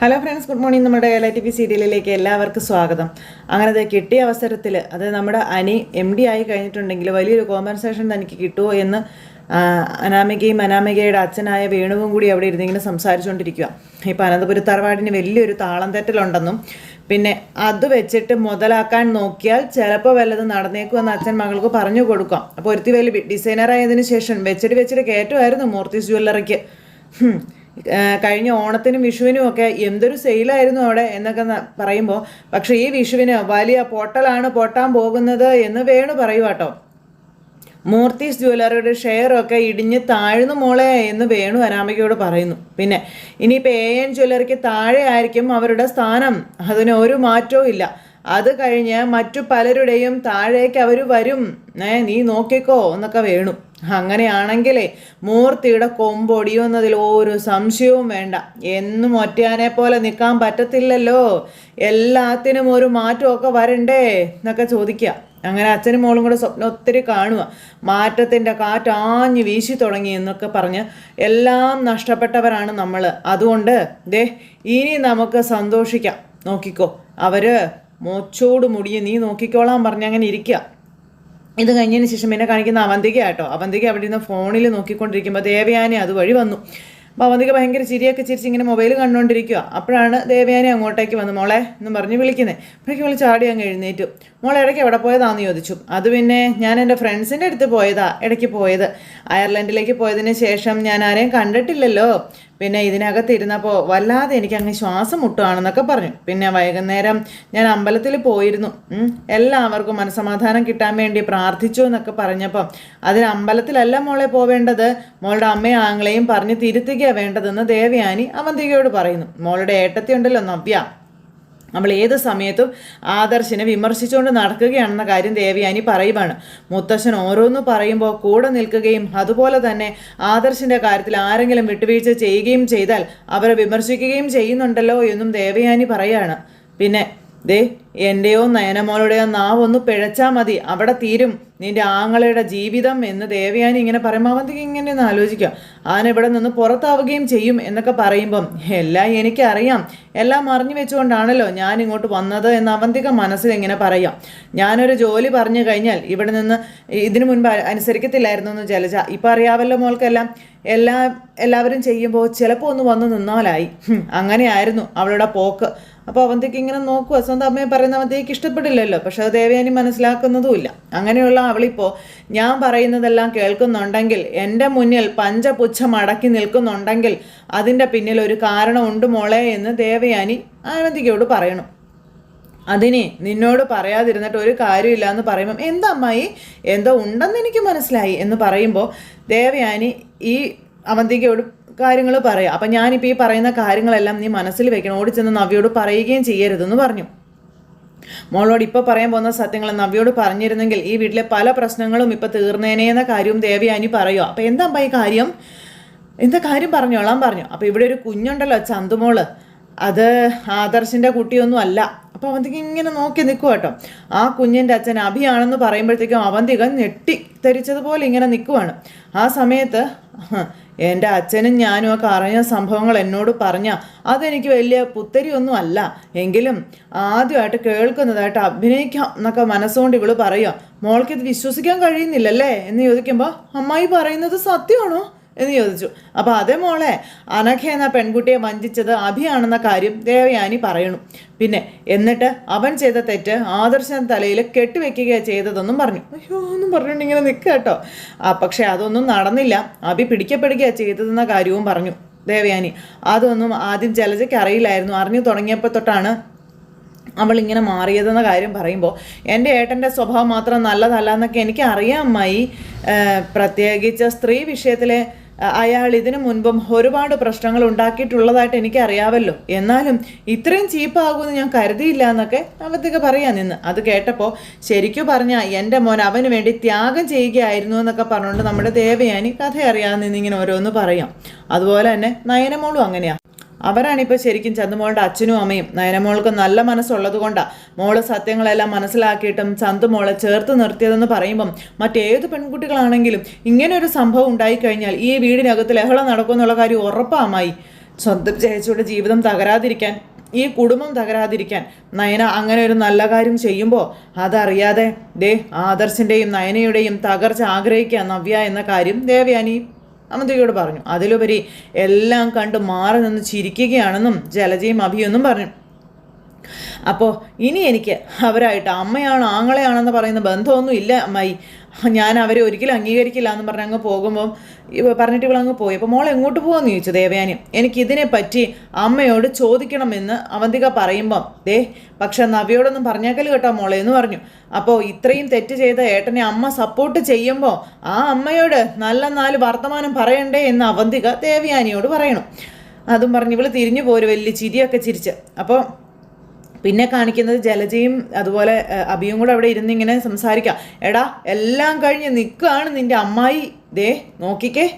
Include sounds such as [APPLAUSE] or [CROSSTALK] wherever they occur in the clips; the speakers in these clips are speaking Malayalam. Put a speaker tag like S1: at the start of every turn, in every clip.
S1: ഹലോ ഫ്രണ്ട്സ് ഗുഡ് മോർണിംഗ് നമ്മുടെ എൽ ഐ ടി പി സീരിയലിലേക്ക് എല്ലാവർക്കും സ്വാഗതം. അങ്ങനെ അത് കിട്ടിയ അവസരത്തിൽ അത് നമ്മുടെ അനി എം ഡി ആയി കഴിഞ്ഞിട്ടുണ്ടെങ്കിൽ വലിയൊരു കോമ്പൻസേഷൻ തനിക്ക് കിട്ടുമോ എന്ന് അനാമികയും അനാമികയുടെ അച്ഛനായ വേണുവും കൂടി അവിടെ ഇരുന്നിങ്ങനെ സംസാരിച്ചുകൊണ്ടിരിക്കുക ഇപ്പം അനന്തപുര തറവാടിന് വലിയൊരു താളം തെറ്റലുണ്ടെന്നും പിന്നെ അത് വെച്ചിട്ട് മുതലാക്കാൻ നോക്കിയാൽ ചിലപ്പോൾ വല്ലതും നടന്നേക്കുമെന്ന് അച്ഛൻ മകൾക്ക് പറഞ്ഞു കൊടുക്കാം. അപ്പോൾ ഒരുത്തി വലിയ ഡിസൈനർ ആയതിനു ശേഷം വെച്ചിട്ട് വെച്ചിട്ട് കയറ്റുമായിരുന്നു മൂർത്തി ജ്വല്ലറിക്ക് കഴിഞ്ഞ ഓണത്തിനും വിഷുവിനും ഒക്കെ എന്തൊരു സെയിലായിരുന്നു അവിടെ എന്നൊക്കെ പറയുമ്പോൾ പക്ഷേ ഈ വിഷുവിന് വലിയ പൊട്ടലാണ് പൊട്ടാൻ പോകുന്നത് എന്ന് വേണു പറയുവാട്ടോ മൂർത്തീസ് ജ്വല്ലറിയുടെ ഷെയറൊക്കെ ഇടിഞ്ഞ് താഴ്ന്നു മോളെ എന്ന് വേണു അനാമികയോട് പറയുന്നു. പിന്നെ ഇനിയിപ്പോൾ എ എൻ ജ്വല്ലറിക്ക് താഴെ ആയിരിക്കും അവരുടെ സ്ഥാനം. അതിന് ഒരു മാറ്റവും ഇല്ല. അത് കഴിഞ്ഞ് മറ്റു പലരുടെയും താഴേക്ക് അവർ വരും. നീ നോക്കിക്കോ എന്നൊക്കെ വേണു. അങ്ങനെയാണെങ്കിലേ മൂർത്തിയുടെ കൊമ്പൊടിയുന്നതിൽ ഒരു സംശയവും വേണ്ട. എന്നും ഒറ്റയാനെ പോലെ നിൽക്കാൻ പറ്റത്തില്ലല്ലോ. എല്ലാത്തിനും ഒരു മാറ്റമൊക്കെ വരണ്ടേ എന്നൊക്കെ ചോദിക്കുക. അങ്ങനെ അച്ഛനും മോളും കൂടെ സ്വപ്നം ഒത്തിരി കാണുക. മാറ്റത്തിന്റെ കാറ്റ് ആഞ്ഞ് വീശി തുടങ്ങി എന്നൊക്കെ പറഞ്ഞ് എല്ലാം നഷ്ടപ്പെട്ടവരാണ് നമ്മൾ അതുകൊണ്ട് ദേ ഇനി നമുക്ക് സന്തോഷിക്കാം. നോക്കിക്കോ. അവർ മോച്ചോട് മുടിയും നീ നോക്കിക്കോളാൻ പറഞ്ഞ് അങ്ങനെ ഇരിക്കുക. ഇത് കഴിഞ്ഞതിന് ശേഷം എന്നെ കാണിക്കുന്ന അവന്തിക കേട്ടോ അവന്തിക അവിടെ നിന്ന് ഫോണിൽ നോക്കിക്കൊണ്ടിരിക്കുമ്പോൾ ദേവയാനി അതുവഴി വന്നു. അപ്പോൾ അവന്തിക ഭയങ്കര ചിരിയൊക്കെ ചിരിച്ച് ഇങ്ങനെ മൊബൈൽ കണ്ടുകൊണ്ടിരിക്കുക അപ്പോഴാണ് ദേവയാനി അങ്ങോട്ടേക്ക് വന്ന് മോളെ എന്ന് പറഞ്ഞ് വിളിക്കുന്നത് അപ്പോഴേക്കും വിളിച്ച് ചാടി അങ്ങ് എഴുന്നേറ്റു. മോളെ ഇടയ്ക്ക് എവിടെ പോയതാന്ന് ചോദിച്ചു. അത് പിന്നെ ഞാൻ എന്റെ ഫ്രണ്ട്സിന്റെ അടുത്ത് പോയതാ ഇടയ്ക്ക് പോയത്. അയർലൻഡിലേക്ക് പോയതിന് ശേഷം ഞാൻ ആരെയും കണ്ടിട്ടില്ലല്ലോ. പിന്നെ ഇതിനകത്ത് ഇരുന്നപ്പോൾ വല്ലാതെ എനിക്ക് അങ്ങ് ശ്വാസം മുട്ടുകയാണെന്നൊക്കെ പറഞ്ഞു. പിന്നെ വൈകുന്നേരം ഞാൻ അമ്പലത്തിൽ പോയിരുന്നു. എല്ലാവർക്കും മനസമാധാനം കിട്ടാൻ വേണ്ടി പ്രാർത്ഥിച്ചു എന്നൊക്കെ പറഞ്ഞപ്പം അതിന് അമ്പലത്തിലല്ല മോളെ പോവേണ്ടത്. മോളുടെ അമ്മയും ആങ്ങളെയും പറഞ്ഞ് തിരുത്തുകയാണ് വേണ്ടതെന്ന് ദേവയാനി അവന്തികയോട് പറയുന്നു. മോളുടെ ഏട്ടത്തി ഉണ്ടല്ലോ നവ്യ. നമ്മൾ ഏത് സമയത്തും ആദർശിനെ വിമർശിച്ചുകൊണ്ട് നടക്കുകയാണെന്ന കാര്യം ദേവയാനി പറയുവാണ്. മുത്തശ്ശൻ ഓരോന്ന് പറയുമ്പോൾ കൂടെ നിൽക്കുകയും അതുപോലെ തന്നെ ആദർശിന്റെ കാര്യത്തിൽ ആരെങ്കിലും വിട്ടുവീഴ്ച ചെയ്യുകയും ചെയ്താൽ അവരെ വിമർശിക്കുകയും ചെയ്യുന്നുണ്ടല്ലോ എന്നും ദേവയാനി പറയാണ്. പിന്നെ ദേ എന്റെയോ നയനമോളുടെയോ നാവൊന്ന് പിഴച്ചാൽ മതി. അവിടെ തീരും. നിന്റെ ആങ്ങളയുടെ ജീവിതം എന്ന് ദേവയാനി ഇങ്ങനെ പറയുമ്പോൾ അവന്തിക്ക് ഇങ്ങനെ ഒന്ന് ആലോചിക്കുക. ആന ഇവിടെ നിന്ന് പുറത്താവുകയും ചെയ്യും എന്നൊക്കെ പറയുമ്പം എല്ലാം എനിക്കറിയാം. എല്ലാം അറിഞ്ഞു വെച്ചുകൊണ്ടാണല്ലോ ഞാൻ ഇങ്ങോട്ട് വന്നത് എന്ന് അവന്തിക മനസ്സിൽ ഇങ്ങനെ പറയാം. ഞാനൊരു ജോലി പറഞ്ഞു കഴിഞ്ഞാൽ ഇവിടെ നിന്ന് ഇതിനു മുൻപ് അനുസരിക്കത്തില്ലായിരുന്നു എന്ന് ജലജ ഇപ്പം അറിയാവല്ലോ മോൾക്കെല്ലാം. എല്ലാ എല്ലാവരും ചെയ്യുമ്പോൾ ചിലപ്പോൾ ഒന്ന് വന്ന് നിന്നാലായി. അങ്ങനെയായിരുന്നു അവളുടെ പോക്ക്. അപ്പോൾ അവന്തിക്ക് ഇങ്ങനെ നോക്കുക സ്വന്തം അമ്മയെ പറയുന്ന അവന്തിക്ക് ഇഷ്ടപ്പെടില്ലല്ലോ. പക്ഷെ അത് ദേവയാനി മനസ്സിലാക്കുന്നതുമില്ല. അങ്ങനെയുള്ള അവളിപ്പോൾ ഞാൻ പറയുന്നതെല്ലാം കേൾക്കുന്നുണ്ടെങ്കിൽ എന്റെ മുന്നിൽ പഞ്ചപുച്ഛം അടക്കി നിൽക്കുന്നുണ്ടെങ്കിൽ അതിന്റെ പിന്നിൽ ഒരു കാരണം ഉണ്ട് മോളെ എന്ന് ദേവയാനി അവന്തിക്കയോട് പറയണം. അതിനെ നിന്നോട് പറയാതിരുന്നിട്ട് ഒരു കാര്യമില്ല എന്ന് പറയുമ്പം എന്താ അമ്മായി? എന്തോ ഉണ്ടെന്ന് എനിക്ക് മനസ്സിലായി എന്ന് പറയുമ്പോൾ ദേവയാനി ഈ അവന്തികയോട് കാര്യങ്ങൾ പറയാം. അപ്പം ഞാനിപ്പോൾ ഈ പറയുന്ന കാര്യങ്ങളെല്ലാം നീ മനസ്സിൽ വെക്കണം. ഓടിച്ചെന്ന് നവ്യോട് പറയുകയും ചെയ്യരുതെന്ന് പറഞ്ഞു. മോളോട് ഇപ്പോൾ പറയാൻ പോകുന്ന സത്യങ്ങൾ നവ്യോട് പറഞ്ഞിരുന്നെങ്കിൽ ഈ വീട്ടിലെ പല പ്രശ്നങ്ങളും ഇപ്പോൾ തീർന്നേനേ എന്ന കാര്യവും ദേവയാനി പറയുക അപ്പം എന്താ ഈ കാര്യം? എന്താ കാര്യം പറഞ്ഞോളാം പറഞ്ഞു. അപ്പോൾ ഇവിടെ ഒരു കുഞ്ഞുണ്ടല്ലോ ചന്തുമോൾ. അത് ആദർശിന്റെ കുട്ടിയൊന്നും അല്ല. അപ്പോൾ അവന്തിക ഇങ്ങനെ നോക്കി നിൽക്കുക കേട്ടോ. ആ കുഞ്ഞിന്റെ അച്ഛൻ അഭിയാണെന്ന് പറയുമ്പോഴത്തേക്കും അവന്തിക ഞെട്ടിത്തെരിച്ചതുപോലെ ഇങ്ങനെ നിൽക്കുവാണ് ആ സമയത്ത് എന്റെ അച്ഛനും ഞാനും ഒക്കെ അറിഞ്ഞ സംഭവങ്ങൾ എന്നോട് പറഞ്ഞ അതെനിക്ക് വലിയ പുത്തരിയൊന്നും അല്ല എങ്കിലും ആദ്യമായിട്ട് കേൾക്കുന്നതായിട്ട് അഭിനയിക്കാം എന്നൊക്കെ മനസ്സുകൊണ്ട് ഇവൾ പറയുക മോൾക്ക് ഇത് വിശ്വസിക്കാൻ കഴിയുന്നില്ലല്ലേ? എന്ന് ചോദിക്കുമ്പോൾ അമ്മായി പറയുന്നത് സത്യമാണോ? എന്ന് ചോദിച്ചു. അപ്പോൾ അതേ മോളെ അനഘ എന്ന പെൺകുട്ടിയെ വഞ്ചിച്ചത് അഭിയാണെന്ന കാര്യം ദേവയാനി പറയണു. പിന്നെ എന്നിട്ട് അവൻ ചെയ്ത തെറ്റ് ആദർശൻ തലയിൽ കെട്ടിവെക്കുക ചെയ്തതെന്നും പറഞ്ഞു. അയ്യോ എന്നും പറഞ്ഞിട്ടിങ്ങനെ നിൽക്കുക കേട്ടോ. ആ പക്ഷേ അതൊന്നും നടന്നില്ല. അഭി പിടിക്കപ്പെടുക ചെയ്തതെന്ന കാര്യവും പറഞ്ഞു ദേവയാനി. അതൊന്നും ആദ്യം ജലജയ്ക്ക് അറിയില്ലായിരുന്നു. അറിഞ്ഞു തുടങ്ങിയപ്പോൾ തൊട്ടാണ് അവൾ ഇങ്ങനെ മാറിയതെന്ന കാര്യം പറയുമ്പോൾ എന്റെ ഏട്ടന്റെ സ്വഭാവം മാത്രം നല്ലതല്ല എന്നൊക്കെ എനിക്ക് പ്രത്യേകിച്ച് സ്ത്രീ വിഷയത്തിൽ അയാൾ ഇതിനു മുൻപും ഒരുപാട് പ്രശ്നങ്ങൾ ഉണ്ടാക്കിയിട്ടുള്ളതായിട്ട് എനിക്ക് അറിയാമല്ലോ എന്നാലും ഇത്രയും ചീപ്പാകുമെന്ന് ഞാൻ കരുതിയില്ല എന്നൊക്കെ അവത്തൊക്കെ പറയാൻ നിന്ന്. അത് കേട്ടപ്പോൾ ശരിക്കും പറഞ്ഞാൽ എന്റെ മോൻ അവന് വേണ്ടി ത്യാഗം ചെയ്യുകയായിരുന്നു എന്നൊക്കെ പറഞ്ഞുകൊണ്ട് നമ്മുടെ ദേവയാനി കഥ അറിയാമെന്ന് നിന്നിങ്ങനെ ഓരോന്ന് പറയാം. അതുപോലെ തന്നെ നയനമോളും അങ്ങനെയാണ് അവരാണിപ്പോൾ ശരിക്കും ചന്തുമോളുടെ അച്ഛനും അമ്മയും. നയനമോൾക്ക് നല്ല മനസ്സുള്ളത് കൊണ്ടാണ് മോൾ സത്യങ്ങളെല്ലാം മനസ്സിലാക്കിയിട്ടും ചന്തുമോളെ ചേർത്ത് നിർത്തിയതെന്ന് പറയുമ്പം മറ്റേത് പെൺകുട്ടികളാണെങ്കിലും ഇങ്ങനെ ഒരു സംഭവം ഉണ്ടായിക്കഴിഞ്ഞാൽ ഈ വീടിനകത്ത് ലഹള നടക്കുമെന്നുള്ള കാര്യം ഉറപ്പാമായി. സ്വന്തം ചേച്ചിയുടെ ജീവിതം തകരാതിരിക്കാൻ ഈ കുടുംബം തകരാതിരിക്കാൻ നയന അങ്ങനെ ഒരു നല്ല കാര്യം ചെയ്യുമ്പോൾ അതറിയാതെ ദേ ആദർശിന്റെയും നയനയുടെയും തകർച്ച ആഗ്രഹിക്കുക നവ്യ എന്ന കാര്യം ദേവയാനി അമന്തികയോട് പറഞ്ഞു. അതിലുപരി എല്ലാം കണ്ട് മാറി നിന്ന് ചിരിക്കുകയാണെന്നും ജലജയും അഭിയൊന്നും പറഞ്ഞു. അപ്പോൾ ഇനി എനിക്ക് അവരായിട്ട് അമ്മയാണ് ആങ്ങളെയാണെന്ന് പറയുന്ന ബന്ധമൊന്നും ഇല്ല അമ്മായി. ഞാൻ അവരെ ഒരിക്കലും അംഗീകരിക്കില്ല എന്ന് പറഞ്ഞ് അങ്ങ് പോകുമ്പം പറഞ്ഞിട്ട് ഇവളങ്ങ് പോയി. അപ്പോൾ മോൾ എങ്ങോട്ട് പോകുമെന്ന് ചോദിച്ചു ദേവയാനി. എനിക്ക് ഇതിനെപ്പറ്റി അമ്മയോട് ചോദിക്കണമെന്ന് അവന്തിക പറയുമ്പം ദേ പക്ഷെ നവിയോടൊന്നും പറഞ്ഞേക്കൽ കേട്ടോ മോളെ എന്ന് പറഞ്ഞു. അപ്പോൾ ഇത്രയും തെറ്റ് ചെയ്ത ഏട്ടനെ അമ്മ സപ്പോർട്ട് ചെയ്യുമ്പോൾ ആ അമ്മയോട് നല്ല നാല് വർത്തമാനം പറയണ്ടേ എന്ന് അവന്തിക ദേവയാനിയോട് പറയണം. അതും പറഞ്ഞ് ഇവൾ തിരിഞ്ഞു പോരും വലിയ ചിരിയൊക്കെ ചിരിച്ച്. അപ്പോൾ പിന്നെ കാണിക്കുന്നത് ജലജയും അതുപോലെ അബിയും കൂടെ അവിടെ ഇരുന്ന് ഇങ്ങനെ സംസാരിക്കാം. എടാ എല്ലാം കഴിഞ്ഞ് നിൽക്കുകയാണ് നിന്റെ അമ്മായി. ദേ നോക്കിക്കേ.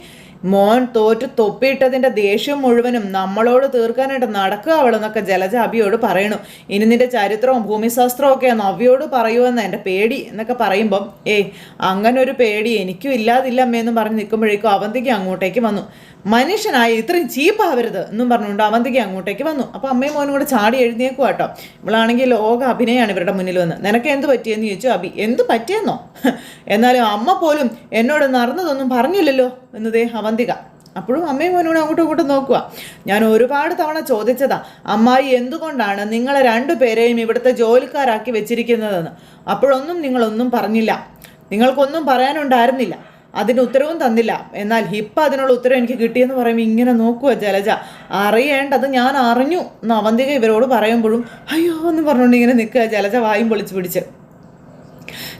S1: മോൻ തോറ്റ് തൊപ്പിയിട്ടതിന്റെ ദേഷ്യം മുഴുവനും നമ്മളോട് തീർക്കാനായിട്ട് നടക്കുക അവളെന്നൊക്കെ ജലജ അഭിയോട് പറയണു. ഇനി നിന്റെ ചരിത്രവും ഭൂമിശാസ്ത്രവും ഒക്കെ നവ്യോട് പറയുമെന്ന് എന്റെ പേടി എന്നൊക്കെ പറയുമ്പം ഏയ് അങ്ങനൊരു പേടി എനിക്കും ഇല്ലാതില്ല അമ്മയെന്നും പറഞ്ഞ് നിൽക്കുമ്പോഴേക്കും അവന്തിക്ക് അങ്ങോട്ടേക്ക് വന്നു. മനുഷ്യനായി ഇത്രയും ചീപ്പാവരുത് എന്നും പറഞ്ഞുകൊണ്ട് അവന്തിക്ക് അങ്ങോട്ടേക്ക് വന്നു. അപ്പോൾ അമ്മയും മോനും കൂടെ ചാടി എഴുന്നേക്കും കേട്ടോ. ഇവളാണെങ്കിൽ ലോക അഭിനയമാണ് ഇവരുടെ മുന്നിൽ വന്ന് നിനക്ക് എന്ത് പറ്റിയെന്ന് ചോദിച്ചു അഭി. എന്ത് പറ്റിയെന്നോ? [LAUGHS] എന്നാലും അമ്മ പോലും എന്നോട് നടന്നതൊന്നും പറഞ്ഞില്ലല്ലോ എന്നതേ അവന്തിക. അപ്പോഴും അമ്മയും മോനോട് അങ്ങോട്ടും ഇങ്ങോട്ടും നോക്കുക ഞാൻ ഒരുപാട് തവണ ചോദിച്ചതാ അമ്മായി എന്തുകൊണ്ടാണ് നിങ്ങളെ രണ്ടുപേരെയും ഇവിടുത്തെ ജോലിക്കാരാക്കി വെച്ചിരിക്കുന്നതെന്ന്. അപ്പോഴൊന്നും നിങ്ങളൊന്നും പറഞ്ഞില്ല. നിങ്ങൾക്കൊന്നും പറയാനുണ്ടായിരുന്നില്ല. അതിന് ഉത്തരവും തന്നില്ല. എന്നാൽ ഇപ്പം അതിനുള്ള ഉത്തരം എനിക്ക് കിട്ടിയെന്ന് പറയുമ്പോൾ ഇങ്ങനെ നോക്കുക ജലജ. അറിയേണ്ടത് ഞാൻ അറിഞ്ഞു. എന്ന് അവന്തിക ഇവരോട് പറയുമ്പോഴും അയ്യോ എന്ന് പറഞ്ഞുകൊണ്ട് ഇങ്ങനെ നിൽക്കുക ജലജ വായും പൊളിച്ച് പിടിച്ച്.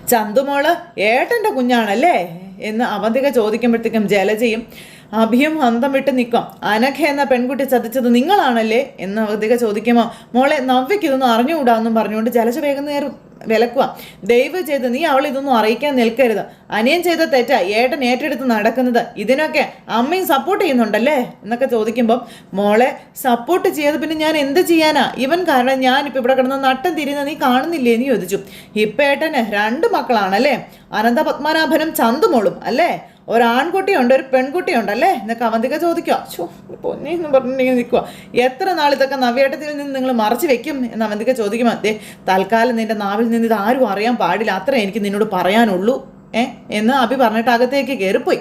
S1: ചന്തുമോൾ ഏട്ടന്റെ കുഞ്ഞാണല്ലേ? എന്ന് അവന്തിക ചോദിക്കുമ്പോഴത്തേക്കും ജലജയും അഭിയും അന്തം വിട്ട് നിൽക്കാം. അനഘ എന്ന പെൺകുട്ടി ചതിച്ചത് നിങ്ങളാണല്ലേ? എന്ന് അവധിക ചോദിക്കുമോ മോളെ നവ്യക്ക് ഇതൊന്നും അറിഞ്ഞുകൂടാന്നും പറഞ്ഞുകൊണ്ട് ജലജ വേഗം നേരം വിലക്കുക. ദയവ് ചെയ്ത് നീ അവൾ ഇതൊന്നും അറിയിക്കാൻ നിൽക്കരുത്. അനിയൻ ചെയ്ത തെറ്റാ. ഏട്ടൻ ഏറ്റെടുത്ത് നടക്കുന്നത്. ഇതിനൊക്കെ അമ്മയും സപ്പോർട്ട് ചെയ്യുന്നുണ്ടല്ലേ? എന്നൊക്കെ ചോദിക്കുമ്പം മോളെ സപ്പോർട്ട് ചെയ്ത് പിന്നെ ഞാൻ എന്ത് ചെയ്യാനാ? ഇവൻ കാരണം ഞാൻ ഇപ്പൊ ഇവിടെ കിടന്ന് നട്ടം തിരിയുന്ന നീ കാണുന്നില്ലേ? എന്ന് ചോദിച്ചു. ഇപ്പം ഏട്ടന് രണ്ട് മക്കളാണല്ലേ? അനന്ത പത്മനാഭനും ചന്തുമോളും അല്ലേ? ഒരാൺകുട്ടിയുണ്ട് ഒരു പെൺകുട്ടിയുണ്ട് അല്ലേ? എന്നൊക്കെ അവന്തിക ചോദിക്കുക പൊന്നി എന്ന് പറഞ്ഞിങ്ങനെ നിൽക്കുക എത്ര നാൾ ഇതൊക്കെ നവ്യേട്ടത്തിൽ നിന്ന് നിങ്ങൾ മറച്ചു വെക്കും എന്ന് അവന്തിക ചോദിക്കുമ്പോൾ അതെ തൽക്കാലം നിന്റെ നാവിൽ നിന്ന് ഇത് ആരും അറിയാൻ പാടില്ല അത്ര എനിക്ക് നിന്നോട് പറയാനുള്ളൂ ഏ എന്ന് അഭി പറഞ്ഞിട്ട് അകത്തേക്ക് കയറിപ്പോയി.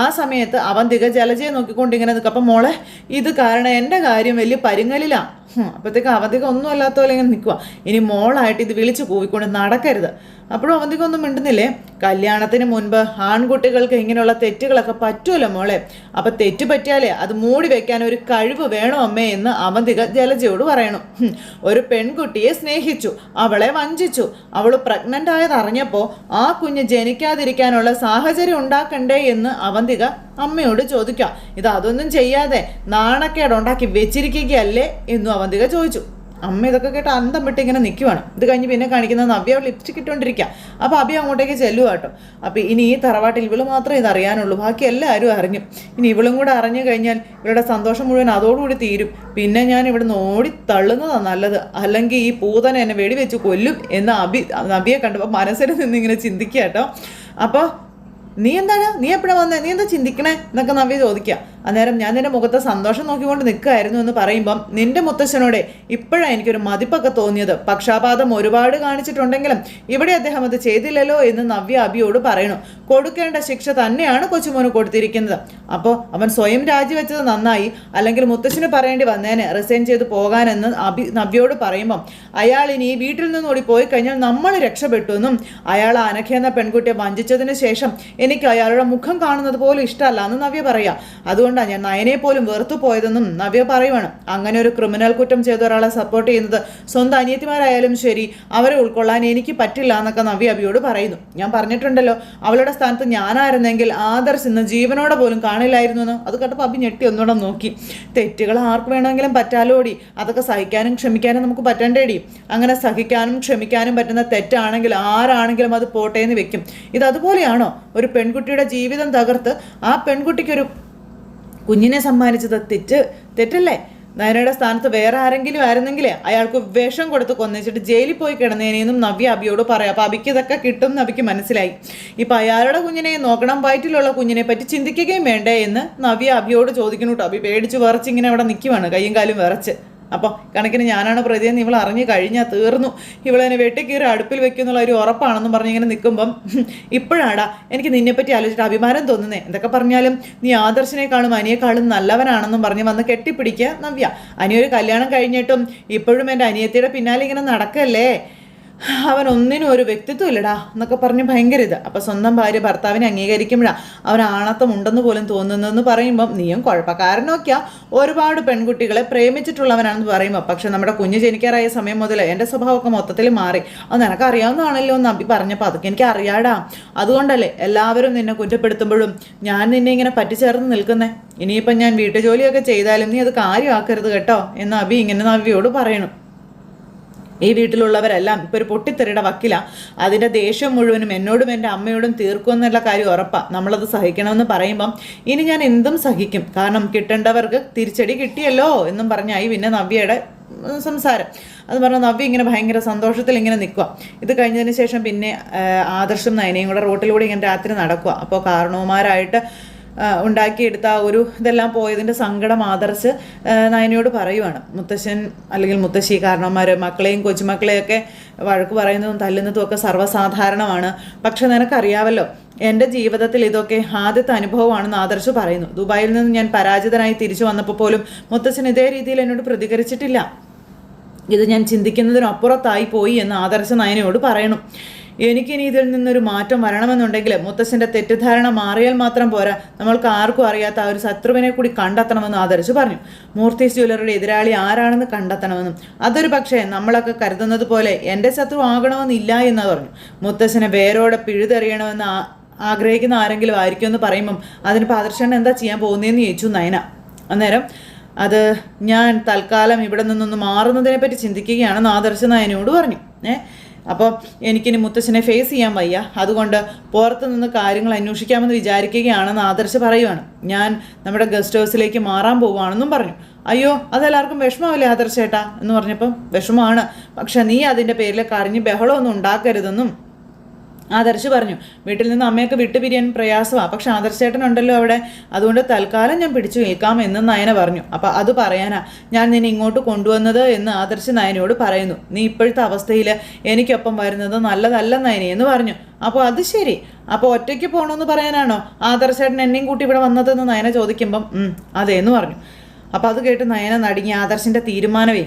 S1: ആ സമയത്ത് അവന്തിക ജലജയെ നോക്കിക്കൊണ്ട് ഇങ്ങനെ നിൽക്കും. അപ്പം മോളെ ഇത് കാരണം എന്റെ കാര്യം വലിയ പരിങ്ങലിലാണ് അപ്പോഴത്തേക്ക് അവന്തിക ഒന്നും അല്ലാത്ത പോലെ ഇങ്ങനെ നിൽക്കുക ഇനി മോളായിട്ട് ഇത് വിളിച്ച് കൂവിക്കൊണ്ട് നടക്കരുത്. അപ്പോഴും അവന്തിക്കൊന്നും മിണ്ടുന്നില്ലേ? കല്യാണത്തിന് മുൻപ് ആൺകുട്ടികൾക്ക് ഇങ്ങനെയുള്ള തെറ്റുകളൊക്കെ പറ്റുമല്ലോ മോളെ? അപ്പം തെറ്റ് പറ്റിയാലേ അത് മൂടി വെക്കാൻ ഒരു കഴിവ് വേണോ അമ്മേ എന്ന് അവന്തിക ജലജയോട് പറയണം. ഒരു പെൺകുട്ടിയെ സ്നേഹിച്ചു അവളെ വഞ്ചിച്ചു. അവൾ പ്രഗ്നന്റ് ആയതറിഞ്ഞപ്പോൾ ആ കുഞ്ഞ് ജനിക്കാതിരിക്കാനുള്ള സാഹചര്യം ഉണ്ടാക്കണ്ടേ എന്ന് അവന്തിക അമ്മയോട് ചോദിക്കാം. ഇത് അതൊന്നും ചെയ്യാതെ നാണക്കേട് ഉണ്ടാക്കി വെച്ചിരിക്കുകയല്ലേ? എന്നും അവന്തിക ചോദിച്ചു. അമ്മ ഇതൊക്കെ കേട്ട് അന്തം വിട്ട് ഇങ്ങനെ നിൽക്കുവാണ് ഇത് കഴിഞ്ഞ് പിന്നെ കാണിക്കുന്നത് നവ്യ ലിപ്സ്റ്റിക് ഇട്ടുകൊണ്ടിരിക്കുക അപ്പോൾ അഭി അങ്ങോട്ടേക്ക് ചെല്ലുക കേട്ടോ. അപ്പോൾ ഇനി ഈ തറവാട്ടിൽ ഇവൾ മാത്രമേ ഇത് അറിയാനുള്ളൂ. ബാക്കി എല്ലാവരും അറിഞ്ഞു. ഇനി ഇവളും കൂടെ അറിഞ്ഞു കഴിഞ്ഞാൽ ഇവളുടെ സന്തോഷം മുഴുവൻ അതോടുകൂടി തീരും. പിന്നെ ഞാൻ ഇവിടെ നിന്ന് ഓടി തള്ളുന്നതാണ് നല്ലത്. അല്ലെങ്കിൽ ഈ പൂതന എന്നെ വെടിവെച്ച് കൊല്ലും എന്ന് അഭി നബിയെ കണ്ടപ്പോൾ മനസ്സിൽ നിന്ന് ഇങ്ങനെ ചിന്തിക്കുക കേട്ടോ. അപ്പോൾ നീ എന്താണ്? നീ എപ്പോഴാണ് വന്നത് നീ എന്താ ചിന്തിക്കണേ? എന്നൊക്കെ നവ്യ ചോദിക്കുക അന്നേരം ഞാൻ നിന്റെ മുഖത്ത് സന്തോഷം നോക്കിക്കൊണ്ട് നിൽക്കുകയായിരുന്നു എന്ന് പറയുമ്പം നിന്റെ മുത്തശ്ശനോടെ ഇപ്പോഴാണ് എനിക്കൊരു മതിപ്പൊക്കെ തോന്നിയത്. പക്ഷാപാതം ഒരുപാട് കാണിച്ചിട്ടുണ്ടെങ്കിലും ഇവിടെ അദ്ദേഹം അത് ചെയ്തില്ലല്ലോ എന്ന് നവ്യ അബിയോട് പറയണു. കൊടുക്കേണ്ട ശിക്ഷ തന്നെയാണ് കൊച്ചുമോന് കൊടുത്തിരിക്കുന്നത്. അപ്പോൾ അവൻ സ്വയം രാജിവെച്ചത് നന്നായി. അല്ലെങ്കിൽ മുത്തശ്ശന് പറയേണ്ടി വന്നേനെ റിസൈൻ ചെയ്ത് പോകാനെന്ന് അബി നവ്യോട് പറയുമ്പം അയാൾ ഇനി വീട്ടിൽ നിന്നോടി പോയി കഴിഞ്ഞാൽ നമ്മൾ രക്ഷപ്പെട്ടു എന്നും അയാൾ അനഖ എന്ന പെൺകുട്ടിയെ വഞ്ചിച്ചതിന് ശേഷം എനിക്ക് അയാളുടെ മുഖം കാണുന്നത് പോലും ഇഷ്ടമല്ല എന്ന് നവ്യ പറയാം. അതുകൊണ്ടാണ് ഞാൻ നയനെ പോലും വെറുത്തു പോയതെന്നും നവ്യ പറയുവാണ്. അങ്ങനെ ഒരു ക്രിമിനൽ കുറ്റം ചെയ്ത ഒരാളെ സപ്പോർട്ട് ചെയ്യുന്നത് സ്വന്തം അനിയത്തിമാരായാലും ശരി അവരെ ഉൾക്കൊള്ളാൻ എനിക്ക് പറ്റില്ല എന്നൊക്കെ നവ്യ അബിയോട് പറയുന്നു. ഞാൻ പറഞ്ഞിട്ടുണ്ടല്ലോ അവളുടെ സ്ഥാനത്ത് ഞാനായിരുന്നെങ്കിൽ ആദർശ് ഇന്ന് ജീവനോടെ പോലും കാണില്ലായിരുന്നു എന്ന് അത് കേട്ടപ്പോൾ അബി ഞെട്ടി ഒന്നുകൂടെ നോക്കി. തെറ്റുകൾ ആർക്ക് വേണമെങ്കിലും പറ്റാലോടി. അതൊക്കെ സഹിക്കാനും ക്ഷമിക്കാനും നമുക്ക് പറ്റണ്ടേടി. അങ്ങനെ സഹിക്കാനും ക്ഷമിക്കാനും പറ്റുന്ന തെറ്റാണെങ്കിൽ ആരാണെങ്കിലും അത് പോട്ടെ എന്ന് വെക്കും. ഇത് അതുപോലെയാണോ? ഒരു പെൺകുട്ടിയുടെ ജീവിതം തകർത്ത് ആ പെൺകുട്ടിക്കൊരു കുഞ്ഞിനെ സമ്മാനിച്ചത് തെറ്റ് തെറ്റല്ലേ? നയനയുടെ സ്ഥാനത്ത് വേറെ ആരെങ്കിലും ആയിരുന്നെങ്കിൽ അയാൾക്ക് വേഷം കൊടുത്ത് കൊന്നിച്ചിട്ട് ജയിലിൽ പോയി കിടന്നേനെന്നും നവ്യ അബിയോട് പറയാം. അപ്പോൾ അബിക്ക് ഇതൊക്കെ കിട്ടും നബിക്ക് മനസ്സിലായി. ഇപ്പം അയാളുടെ കുഞ്ഞിനെ നോക്കണം വയറ്റിലുള്ള കുഞ്ഞിനെ പറ്റി ചിന്തിക്കുകയും വേണ്ടേ എന്ന് നവ്യ അബിയോട് ചോദിക്കുന്നു കേട്ടോ. അബി പേടിച്ച് വിറച്ച് ഇങ്ങനെ അവിടെ നിൽക്കുവാണ് കയ്യും കാലും വിറച്ച്. അപ്പോൾ കണക്കിന് ഞാനാണ് പ്രതിയെന്ന് ഇവൾ അറിഞ്ഞു കഴിഞ്ഞാൽ തീർന്നു. ഇവളെന്നെ വെട്ടിക്കീറി അടുപ്പിൽ വെക്കുന്നുള്ള ഒരു ഉറപ്പാണെന്നും പറഞ്ഞ് ഇങ്ങനെ നിൽക്കുമ്പം ഇപ്പോഴാടാ എനിക്ക് നിന്നെപ്പറ്റി ആലോചിച്ചിട്ട് അഭിമാനം തോന്നുന്നേ. എന്തൊക്കെ പറഞ്ഞാലും നീ ആദർശിനേക്കാളും അനിയേക്കാളും നല്ലവനാണെന്നും പറഞ്ഞ് വന്ന് കെട്ടിപ്പിടിക്കുക നവ്യ. അനിയൊരു കല്യാണം കഴിഞ്ഞിട്ടും ഇപ്പോഴും എന്റെ അനിയത്തിയുടെ പിന്നാലെ ഇങ്ങനെ നടക്കല്ലേ? അവൻ ഒന്നിനും ഒരു വ്യക്തിത്വം ഇല്ലടാ എന്നൊക്കെ പറഞ്ഞ് ഭയങ്കര ഇത്. അപ്പം സ്വന്തം ഭാര്യ ഭർത്താവിനെ അംഗീകരിക്കുമ്പോഴാണ് അവൻ ആണത്തം ഉണ്ടെന്ന് പോലും തോന്നുന്നതെന്ന് പറയുമ്പം നീയും കുഴപ്പക്കാരനൊക്കെയാ. ഒരുപാട് പെൺകുട്ടികളെ പ്രേമിച്ചിട്ടുള്ളവനാണെന്ന് പറയുമ്പോൾ പക്ഷെ നമ്മുടെ കുഞ്ഞ് ജനിക്കാറായ സമയം മുതൽ എന്റെ സ്വഭാവമൊക്കെ മൊത്തത്തിൽ മാറി. അത് നിനക്കറിയാവുന്നതാണല്ലോ എന്ന് അബി പറഞ്ഞപ്പോൾ അതൊക്കെ എനിക്ക് അറിയാടാ അതുകൊണ്ടല്ലേ എല്ലാവരും നിന്നെ കുറ്റപ്പെടുത്തുമ്പോഴും ഞാൻ നിന്നെ ഇങ്ങനെ പറ്റിച്ചേർന്ന് നിൽക്കുന്നേ? ഇനിയിപ്പം ഞാൻ വീട്ടുജോലിയൊക്കെ ചെയ്താലും നീ അത് കാര്യമാക്കരുത് കേട്ടോ എന്ന് അബി ഇങ്ങനെ നവ്യോട് പറയണം. ഈ വീട്ടിലുള്ളവരെല്ലാം ഇപ്പോൾ ഒരു പൊട്ടിത്തെറിയുടെ വക്കില. അതിന്റെ ദേഷ്യം മുഴുവനും എന്നോടും എന്റെ അമ്മയോടും തീർക്കുമെന്നുള്ള കാര്യം ഉറപ്പാണ് നമ്മളത് സഹിക്കണമെന്ന് പറയുമ്പം ഇനി ഞാൻ എന്തും സഹിക്കും. കാരണം കിട്ടേണ്ടവർക്ക് തിരിച്ചടി കിട്ടിയല്ലോ എന്നും പറഞ്ഞായി പിന്നെ നവ്യയുടെ സംസാരം. അത് പറഞ്ഞാൽ നവ്യ ഇങ്ങനെ ഭയങ്കര സന്തോഷത്തിൽ ഇങ്ങനെ നിൽക്കുക ഇത് കഴിഞ്ഞതിന് ശേഷം പിന്നെ ആദർശം നയനയും കൂടെ റോട്ടിലൂടെ ഇങ്ങനെ രാത്രി നടക്കുക അപ്പോൾ കാരണവന്മാരായിട്ട് ഉണ്ടാക്കിയെടുത്ത ആ ഒരു ഇതെല്ലാം പോയതിന്റെ സങ്കടം ആദർശ് നയനയോട് പറയുവാണ്. മുത്തശ്ശൻ അല്ലെങ്കിൽ മുത്തശ്ശി കാരണവന്മാർ മക്കളെയും കൊച്ചുമക്കളെയൊക്കെ വഴക്ക് പറയുന്നതും തല്ലുന്നതും ഒക്കെ സർവസാധാരണമാണ്. പക്ഷെ നിനക്കറിയാവല്ലോ എന്റെ ജീവിതത്തിൽ ഇതൊക്കെ ആദ്യത്തെ അനുഭവമാണെന്ന് ആദർശ് പറയുന്നു. ദുബായിൽ നിന്ന് ഞാൻ പരാജിതനായി തിരിച്ചു വന്നപ്പോൾ പോലും മുത്തശ്ശൻ ഇതേ രീതിയിൽ എന്നോട് പ്രതികരിച്ചിട്ടില്ല. ഇത് ഞാൻ ചിന്തിക്കുന്നതിനപ്പുറത്തായി പോയി എന്ന് ആദർശ നയനയോട് പറയണം. എനിക്കിനി ഇതിൽ നിന്നൊരു മാറ്റം വരണമെന്നുണ്ടെങ്കിൽ മുത്തശ്ശന്റെ തെറ്റിദ്ധാരണ മാറിയാൽ മാത്രം പോരാ. നമ്മൾക്ക് ആർക്കും അറിയാത്ത ആ ഒരു ശത്രുവിനെ കൂടി കണ്ടെത്തണമെന്ന് ആദർശ് പറഞ്ഞു. മൂർത്തീസ് ജ്വല്ലറിയുടെ എതിരാളി ആരാണെന്ന് കണ്ടെത്തണമെന്നും. അതൊരു പക്ഷേ നമ്മളൊക്കെ കരുതുന്നത് പോലെ എന്റെ ശത്രു ആകണമെന്നില്ല എന്ന് പറഞ്ഞു. മുത്തശ്ശനെ വേരോടെ പിഴുതെറിയണമെന്ന് ആഗ്രഹിക്കുന്ന ആരെങ്കിലും ആയിരിക്കും എന്ന് പറയുമ്പം അതിന് പാദർശൻ എന്താ ചെയ്യാൻ പോകുന്നതെന്ന് ചോദിച്ചു നയന. അന്നേരം അത് ഞാൻ തൽക്കാലം ഇവിടെ നിന്നൊന്ന് മാറുന്നതിനെ പറ്റി ചിന്തിക്കുകയാണെന്ന് ആദർശ നയനോട് പറഞ്ഞു. ഏ? അപ്പോൾ എനിക്കിനി മുത്തശ്ശനെ ഫേസ് ചെയ്യാൻ വയ്യ. അതുകൊണ്ട് പുറത്ത് നിന്ന് കാര്യങ്ങൾ അന്വേഷിക്കാമെന്ന് വിചാരിക്കുകയാണെന്ന് ആദർശ് പറയുവാണ്. ഞാൻ നമ്മുടെ ഗസ്റ്റ് ഹൗസിലേക്ക് മാറാൻ പോവുകയാണെന്നും പറഞ്ഞു. അയ്യോ അതെല്ലാവർക്കും വിഷമമല്ലേ ആദർശേട്ടാ എന്ന് പറഞ്ഞപ്പം വിഷമമാണ്. പക്ഷെ നീ അതിന്റെ പേരിൽ കറിഞ്ഞ് ബഹളമൊന്നും ഉണ്ടാക്കരുതെന്നും ആദർശ് പറഞ്ഞു വീട്ടിൽ നിന്ന് അമ്മയൊക്കെ വിട്ടുപിരിയാൻ പ്രയാസമാണ് പക്ഷെ ആദർശേട്ടനുണ്ടല്ലോ അവിടെ. അതുകൊണ്ട് തൽക്കാലം ഞാൻ പിടിച്ചു നിൽക്കാം എന്ന് നയന പറഞ്ഞു. അപ്പം അത് പറയാനാ. ഞാൻ നിന്നെ ഇങ്ങോട്ട് കൊണ്ടുവന്നത് എന്ന് ആദർശ് നയനയോട് പറയുന്നു. നീ ഇപ്പോഴത്തെ അവസ്ഥയിൽ എനിക്കൊപ്പം വരുന്നത് നല്ലതല്ല നയനെ എന്ന് പറഞ്ഞു. അപ്പോൾ അത് ശരി. അപ്പോൾ ഒറ്റയ്ക്ക് പോകണമെന്ന് പറയാനാണോ? ആദർശേട്ടൻ എന്നെയും കൂട്ടി ഇവിടെ വന്നതെന്ന് നയന ചോദിക്കുമ്പം "ഉം, അതെ എന്ന് പറഞ്ഞു. അപ്പോൾ അത് കേട്ട് നയന നടുങ്ങി ആദർശിന്റെ തീരുമാനമേ.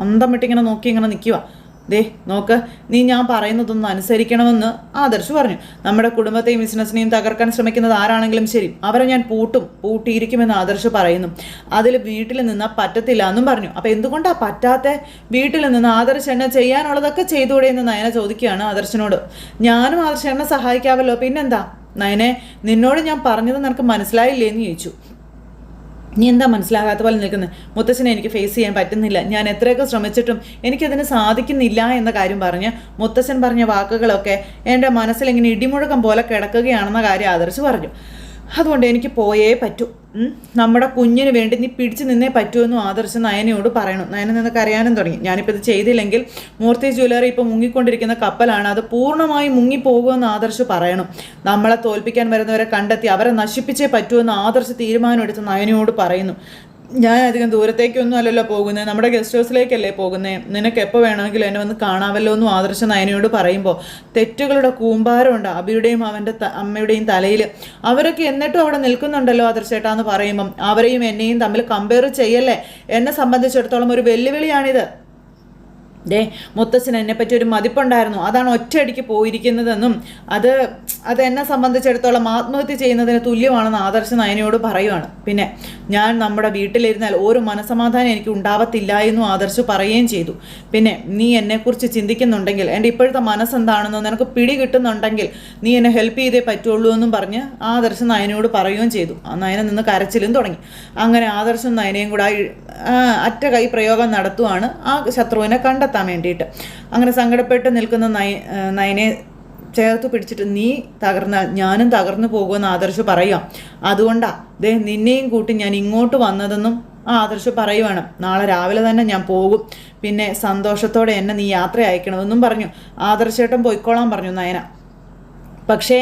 S1: അന്തം വിട്ടിങ്ങനെ നോക്കി ഇങ്ങനെ നിൽക്കുക ദേ നോക്ക് നീ ഞാൻ പറയുന്നതൊന്ന് അനുസരിക്കണമെന്ന് ആദർശ് പറഞ്ഞു. നമ്മുടെ കുടുംബത്തെയും ബിസിനസ്സിനെയും തകർക്കാൻ ശ്രമിക്കുന്നത് ആരാണെങ്കിലും ശരി അവരെ ഞാൻ പൂട്ടും പൂട്ടിയിരിക്കുമെന്ന് ആദർശ് പറയുന്നു. അതിൽ വീട്ടിൽ നിന്ന് പറ്റത്തില്ല എന്നും പറഞ്ഞു. അപ്പോൾ എന്തുകൊണ്ടാണ് പറ്റാത്ത? വീട്ടിൽ നിന്ന് ആദർശ് എന്നെ ചെയ്യാനുള്ളതൊക്കെ ചെയ്തുകൂടെ എന്ന് നയന ചോദിക്കുകയാണ് ആദർശനോട്. ഞാനും ആദർശ് എന്നെ സഹായിക്കാമല്ലോ പിന്നെന്താ? നയനെ നിന്നോട് ഞാൻ പറഞ്ഞത് നിനക്ക് മനസ്സിലായില്ലേ എന്ന് ചോദിച്ചു. നീ എന്താ മനസ്സിലാകാത്ത പോലെ നിൽക്കുന്നത് മുത്തശ്ശനെ എനിക്ക് ഫേസ് ചെയ്യാൻ പറ്റുന്നില്ല. ഞാൻ എത്രയൊക്കെ ശ്രമിച്ചിട്ടും എനിക്കതിന് സാധിക്കുന്നില്ല എന്ന കാര്യം പറഞ്ഞ് മുത്തശ്ശൻ പറഞ്ഞ വാക്കുകളൊക്കെ എന്റെ മനസ്സിൽ ഇങ്ങനെ ഇടിമുഴക്കം പോലെ കിടക്കുകയാണെന്ന കാര്യം ആദർശ് പറഞ്ഞു. അതുകൊണ്ട് എനിക്ക് പോയേ പറ്റൂ. നമ്മുടെ കുഞ്ഞിന് വേണ്ടി നീ പിടിച്ചു നിന്നേ പറ്റുമെന്നും ആദർശ് നയനയോട് പറയണം. നയന നിന്നൊക്കെ അറിയാനും തുടങ്ങി. ഞാനിപ്പോൾ ഇത് ചെയ്തില്ലെങ്കിൽ മൂർത്തി ജ്വല്ലറി ഇപ്പോൾ മുങ്ങിക്കൊണ്ടിരിക്കുന്ന കപ്പലാണ്. അത് പൂർണമായും മുങ്ങിപ്പോകുമെന്ന് ആദർശ് പറയണം. നമ്മളെ തോൽപ്പിക്കാൻ വരുന്നവരെ കണ്ടെത്തി അവരെ നശിപ്പിച്ചേ പറ്റുമെന്ന് ആദർശ് തീരുമാനമെടുത്ത് നയനയോട് പറയുന്നു. ഞാൻ അധികം ദൂരത്തേക്കൊന്നും അല്ലല്ലോ പോകുന്നത് നമ്മുടെ ഗസ്റ്റ് ഹൗസിലേക്കല്ലേ പോകുന്നത് നിനക്ക് എപ്പോൾ വേണമെങ്കിലും എന്നെ വന്ന് കാണാമല്ലോ എന്നും ആദർശ നയനയോട് പറയുമ്പോൾ തെറ്റുകളുടെ കൂമ്പാരമുണ്ട്. അബിയുടെയും അവന്റെ അമ്മയുടെയും തലയിൽ അവരൊക്കെ എന്നിട്ടും അവിടെ നിൽക്കുന്നുണ്ടല്ലോ ആദർശേട്ടാ എന്ന് പറയുമ്പം. അവരെയും എന്നെയും തമ്മിൽ കമ്പയർ ചെയ്യല്ലേ? എന്നെ സംബന്ധിച്ചിടത്തോളം ഒരു വെല്ലുവിളിയാണിത്. ദേ മുത്തച്ഛൻ എന്നെപ്പറ്റി ഒരു മതിപ്പുണ്ടായിരുന്നു. അതാണ് ഒറ്റയടിക്ക് പോയിരിക്കുന്നതെന്നും അത് അത് എന്നെ സംബന്ധിച്ചിടത്തോളം ആത്മഹത്യ ചെയ്യുന്നതിന് തുല്യമാണെന്ന് ആദർശ നയനയോട് പറയുവാണ്. പിന്നെ ഞാൻ നമ്മുടെ വീട്ടിലിരുന്നാൽ ഒരു മനസമാധാനം എനിക്ക് ഉണ്ടാവത്തില്ല എന്നും ആദർശ് പറയുകയും ചെയ്തു. പിന്നെ നീ എന്നെക്കുറിച്ച് ചിന്തിക്കുന്നുണ്ടെങ്കിൽ എന്റെ ഇപ്പോഴത്തെ മനസ്സെന്താണെന്ന് നിനക്ക് പിടി കിട്ടുന്നുണ്ടെങ്കിൽ നീ എന്നെ ഹെൽപ്പ് ചെയ്തേ പറ്റുള്ളൂ എന്നും പറഞ്ഞ് ആദർശ് നയനയോട് പറയുകയും ചെയ്തു. ആ നയന നിന്ന് കരച്ചിലും തുടങ്ങി. അങ്ങനെ ആദർശം നയനയും കൂടെ അറ്റ കൈ പ്രയോഗം നടത്തുവാണ് ആ ശത്രുവിനെ കണ്ടെത്താൻ വേണ്ടിയിട്ട്. അങ്ങനെ സങ്കടപ്പെട്ട് നിൽക്കുന്ന നയ നയനെ ചേർത്ത് പിടിച്ചിട്ട് നീ തകർന്നാൽ ഞാനും തകർന്നു പോകുമെന്ന് ആദർശ് പറയാം അതുകൊണ്ടാ ദേ നിന്നെയും കൂട്ടി ഞാൻ ഇങ്ങോട്ട് വന്നതെന്നും ആ ആദർശ് പറയുവാണ്. നാളെ രാവിലെ തന്നെ ഞാൻ പോകും. പിന്നെ സന്തോഷത്തോടെ എന്നെ നീ യാത്ര അയക്കണമെന്നും പറഞ്ഞു. ആദർശേട്ടൻ പോയിക്കോളാൻ പറഞ്ഞു നയന. പക്ഷേ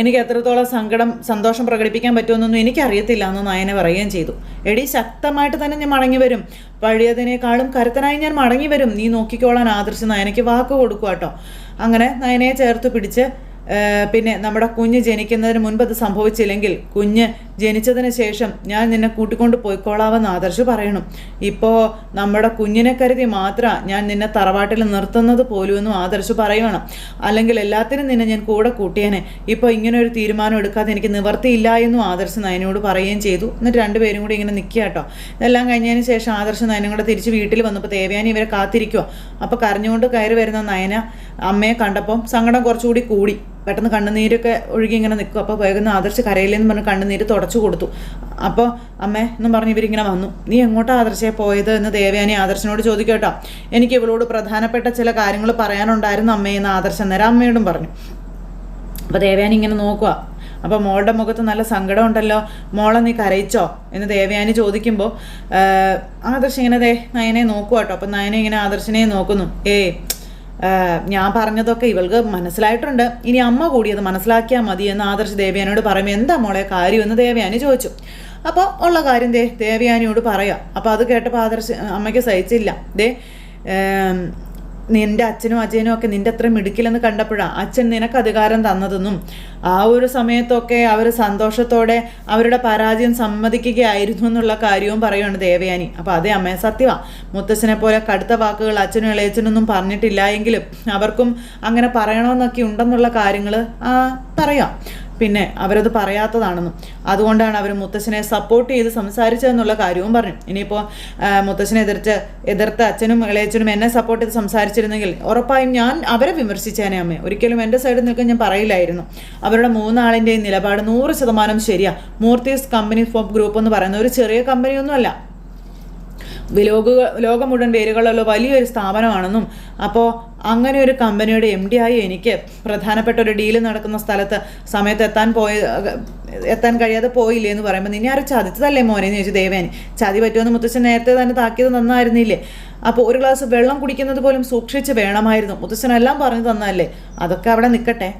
S1: എനിക്ക് എത്രത്തോളം സങ്കടം സന്തോഷം പ്രകടിപ്പിക്കാൻ പറ്റുമെന്നൊന്നും എനിക്കറിയത്തില്ല എന്ന് നയന പറയുകയും ചെയ്തു. എടി ശക്തമായിട്ട് തന്നെ ഞാൻ മടങ്ങി വരും. പഴയതിനേക്കാളും കരുത്തനായി ഞാൻ മടങ്ങി വരും. നീ നോക്കിക്കോളാൻ ആദർശ് നയനയ്ക്ക് വാക്ക് കൊടുക്കുക കേട്ടോ അങ്ങനെ നയനയെ ചേർത്ത് പിടിച്ച് പിന്നെ നമ്മുടെ കുഞ്ഞ് ജനിക്കുന്നതിന് മുൻപ് അത് സംഭവിച്ചില്ലെങ്കിൽ കുഞ്ഞ് ജനിച്ചതിന് ശേഷം ഞാൻ നിന്നെ കൂട്ടിക്കൊണ്ട് പോയിക്കോളാമെന്ന് ആദർശ് പറയണം. ഇപ്പോൾ നമ്മുടെ കുഞ്ഞിനെ കരുതി മാത്രം ഞാൻ നിന്നെ തറവാട്ടിൽ നിർത്തുന്നത് പോലുമെന്നും ആദർശ് പറയണം. അല്ലെങ്കിൽ എല്ലാത്തിനും നിന്നെ ഞാൻ കൂടെ കൂട്ടിയേനെ. ഇപ്പോൾ ഇങ്ങനെ ഒരു തീരുമാനം എടുക്കാതെ എനിക്ക് നിവർത്തിയില്ല എന്നും ആദർശ് നയനോട് പറയുകയും ചെയ്തു. എന്നിട്ട് രണ്ടുപേരും കൂടി ഇങ്ങനെ നിൽക്കുക കേട്ടോ. ഇതെല്ലാം കഴിഞ്ഞതിന് ശേഷം ആദർശ് നയനും കൂടെ തിരിച്ച് വീട്ടിൽ വന്നപ്പോൾ ദേവയാനി ഇവരെ കാത്തിരിക്കുക അപ്പോൾ കരഞ്ഞുകൊണ്ട് കയറി വരുന്ന നയന അമ്മയെ കണ്ടപ്പം സങ്കടം കുറച്ചുകൂടി കൂടി. പെട്ടെന്ന് കണ്ണുനീരൊക്കെ ഒഴുകി ഇങ്ങനെ നിൽക്കും. അപ്പോൾ വേഗം ആദർശ് കരയില്ലെന്ന് പറഞ്ഞ് കണ്ണുനീര് തുടച്ചു കൊടുത്തു. അപ്പോൾ അമ്മേ എന്നും പറഞ്ഞ് ഇവരിങ്ങനെ വന്നു. നീ എങ്ങോട്ടാണ് ആദർശയെ പോയത്? എന്ന് ദേവയാനി ആദർശനോട് ചോദിക്കട്ടോ എനിക്ക് ഇവളോട് പ്രധാനപ്പെട്ട ചില കാര്യങ്ങൾ പറയാനുണ്ടായിരുന്നു അമ്മേ എന്ന് ആദർശം അമ്മയോടും പറഞ്ഞു. അപ്പോൾ ദേവയാനി ഇങ്ങനെ നോക്കുക അപ്പോൾ മോളുടെ മുഖത്ത് നല്ല സങ്കടം ഉണ്ടല്ലോ. മോളെ നീ കരയിച്ചോ? എന്ന് ദേവയാനി ചോദിക്കുമ്പോൾ ആദർശ് ഇങ്ങനെ ദേ നയനെ നോക്കുക കേട്ടോ. അപ്പം നയനെ ഇങ്ങനെ ആദർശനെ നോക്കുന്നു. ഏയ് ഞാൻ പറഞ്ഞതൊക്കെ ഇവൾക്ക് മനസ്സിലായിട്ടുണ്ട്. ഇനി അമ്മ കൂടി അത് മനസ്സിലാക്കിയാൽ മതി എന്ന് ആദർശ് ദേവയാനിയോട് പറയുമ്പോൾ എന്താ മോളെ കാര്യമെന്ന് ദേവയാനി ചോദിച്ചു. അപ്പോൾ ഉള്ള കാര്യം ദേ ദേവയാനിയോട് പറയാം. അപ്പോൾ അത് കേട്ടപ്പോൾ ആദർശ് അമ്മയ്ക്ക് സഹിച്ചില്ല. ദേ നിന്റെ അച്ഛനും അജയനും ഒക്കെ നിന്റെ അത്ര മിടുക്കില്ലെന്ന് കണ്ടപ്പോഴാണ് അച്ഛൻ നിനക്ക് അധികാരം തന്നതെന്നും ആ ഒരു സമയത്തൊക്കെ അവർ സന്തോഷത്തോടെ അവരുടെ പരാജയം സമ്മതിക്കുകയായിരുന്നു എന്നുള്ള കാര്യവും പറയുകയാണ് ദേവയാനി. അപ്പോൾ അതേ അമ്മയെ സത്യമാണ് മുത്തച്ഛനെ പോലെ കടുത്ത വാക്കുകൾ അച്ഛനും ഇളയച്ചനൊന്നും പറഞ്ഞിട്ടില്ല എങ്കിലും അവർക്കും അങ്ങനെ പറയണമെന്നൊക്കെ ഉണ്ടെന്നുള്ള കാര്യങ്ങൾ പറയാം. പിന്നെ അവരത് പറയാത്തതാണെന്നും. അതുകൊണ്ടാണ് അവർ മുത്തശ്ശനെ സപ്പോർട്ട് ചെയ്ത് സംസാരിച്ചതെന്നുള്ള കാര്യവും പറഞ്ഞു ഇനിയിപ്പോൾ മുത്തശ്ശനെ എതിർത്ത് എതിർത്ത് അച്ഛനും ഇളയച്ചനും എന്നെ സപ്പോർട്ട് ചെയ്ത് സംസാരിച്ചിരുന്നെങ്കിൽ ഉറപ്പായും ഞാൻ അവരെ വിമർശിച്ചേനെ അമ്മ. ഒരിക്കലും എന്റെ സൈഡിൽ നിൽക്കാൻ ഞാൻ പറയില്ലായിരുന്നു. അവരുടെ മൂന്നാളിന്റെയും നിലപാട് നൂറ് ശതമാനം ശരിയാണ് മൂർത്തീസ് കമ്പനി ഫോം ഗ്രൂപ്പ് എന്ന് പറയുന്ന ഒരു ചെറിയ കമ്പനിയൊന്നുമല്ല ലോക ലോകം മുഴുവൻ പേരുകളുള്ള വലിയൊരു സ്ഥാപനമാണെന്നും. അപ്പോൾ അങ്ങനെ ഒരു കമ്പനിയുടെ എം ഡി ആയി എനിക്ക് പ്രധാനപ്പെട്ട ഒരു ഡീൽ നടക്കുന്ന സ്ഥലത്ത് സമയത്ത് എത്താൻ പോയ എത്താൻ കഴിയാതെ പോയില്ലേ എന്ന് പറയുമ്പോൾ നിന്നെ ആരും ചതിച്ചതല്ലേ മോനെ? എന്ന് ചോദിച്ചു. ദേവേനി ചതി പറ്റുമെന്ന് മുത്തച്ഛൻ നേരത്തെ തന്നെ താക്കിയത് നന്നായിരുന്നില്ലേ? അപ്പോൾ ഒരു ഗ്ലാസ് വെള്ളം കുടിക്കുന്നത് പോലും സൂക്ഷിച്ച് വേണമായിരുന്നു. മുത്തച്ഛനെല്ലാം പറഞ്ഞു തന്നല്ലേ അതൊക്കെ അവിടെ നിൽക്കട്ടെ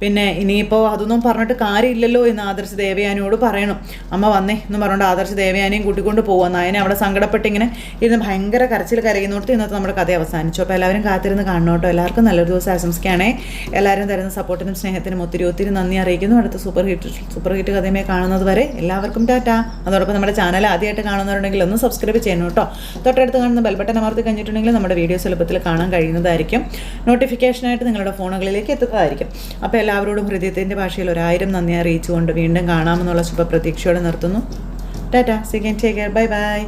S1: പിന്നെ ഇനിയിപ്പോൾ അതൊന്നും പറഞ്ഞിട്ട് കാര്യമില്ലല്ലോ എന്ന് ആദർശ് ദേവയാനിയോട് പറയണം. അമ്മ വന്നേ എന്ന് പറഞ്ഞുകൊണ്ട് ആദർശ് ദേവയാനിയും കൂട്ടിക്കൊണ്ട് പോകുക നായനെ അവിടെ സങ്കടപ്പെട്ടിങ്ങനെ ഇരുന്ന് ഭയങ്കര കരച്ചിൽ കരയുന്നോടത്ത് ഇന്നത്തെ നമ്മുടെ കഥ അവസാനിച്ചു. അപ്പോൾ എല്ലാവരും കാത്തിരുന്ന് കാണണം കേട്ടോ. എല്ലാവർക്കും നല്ലൊരു ദിവസം ആശംസിക്കുകയാണേ. എല്ലാവരും തരുന്ന സപ്പോർട്ടിനും സ്നേഹത്തിനും ഒത്തിരി ഒത്തിരി നന്ദി അറിയിക്കുന്നു. അടുത്ത സൂപ്പർ ഹിറ്റ് സൂപ്പർ ഹിറ്റ് കഥയുമായി കാണുന്നത് വരെ എല്ലാവർക്കും ടാറ്റ. അതോടൊപ്പം നമ്മുടെ ചാനൽ ആദ്യമായിട്ട് കാണുന്നവരുണ്ടെങ്കിൽ ഒന്ന് സബ്സ്ക്രൈബ് ചെയ്യണം കേട്ടോ. തൊട്ടടുത്ത് കാണുന്ന ബെൽബട്ടൺ അമർത്തി കഴിഞ്ഞിട്ടുണ്ടെങ്കിൽ നമ്മുടെ വീഡിയോസ് എളുപ്പത്തിൽ കാണാൻ കഴിയുന്നതായിരിക്കും. നോട്ടിഫിക്കേഷനായിട്ട് നിങ്ങളുടെ ഫോണുകളിലേക്ക് എത്തുന്നതായിരിക്കും. അപ്പോൾ എല്ലാവരോടും ഹൃദയത്തിന്റെ ഭാഷയിൽ ഒരായിരം നന്ദി അറിയിച്ചുകൊണ്ട് വീണ്ടും കാണാമെന്നുള്ള ശുഭപ്രതീക്ഷയോടെ നിർത്തുന്നു. ടാറ്റ കെൻ ടേക്ക് കെയർ. Bye bye.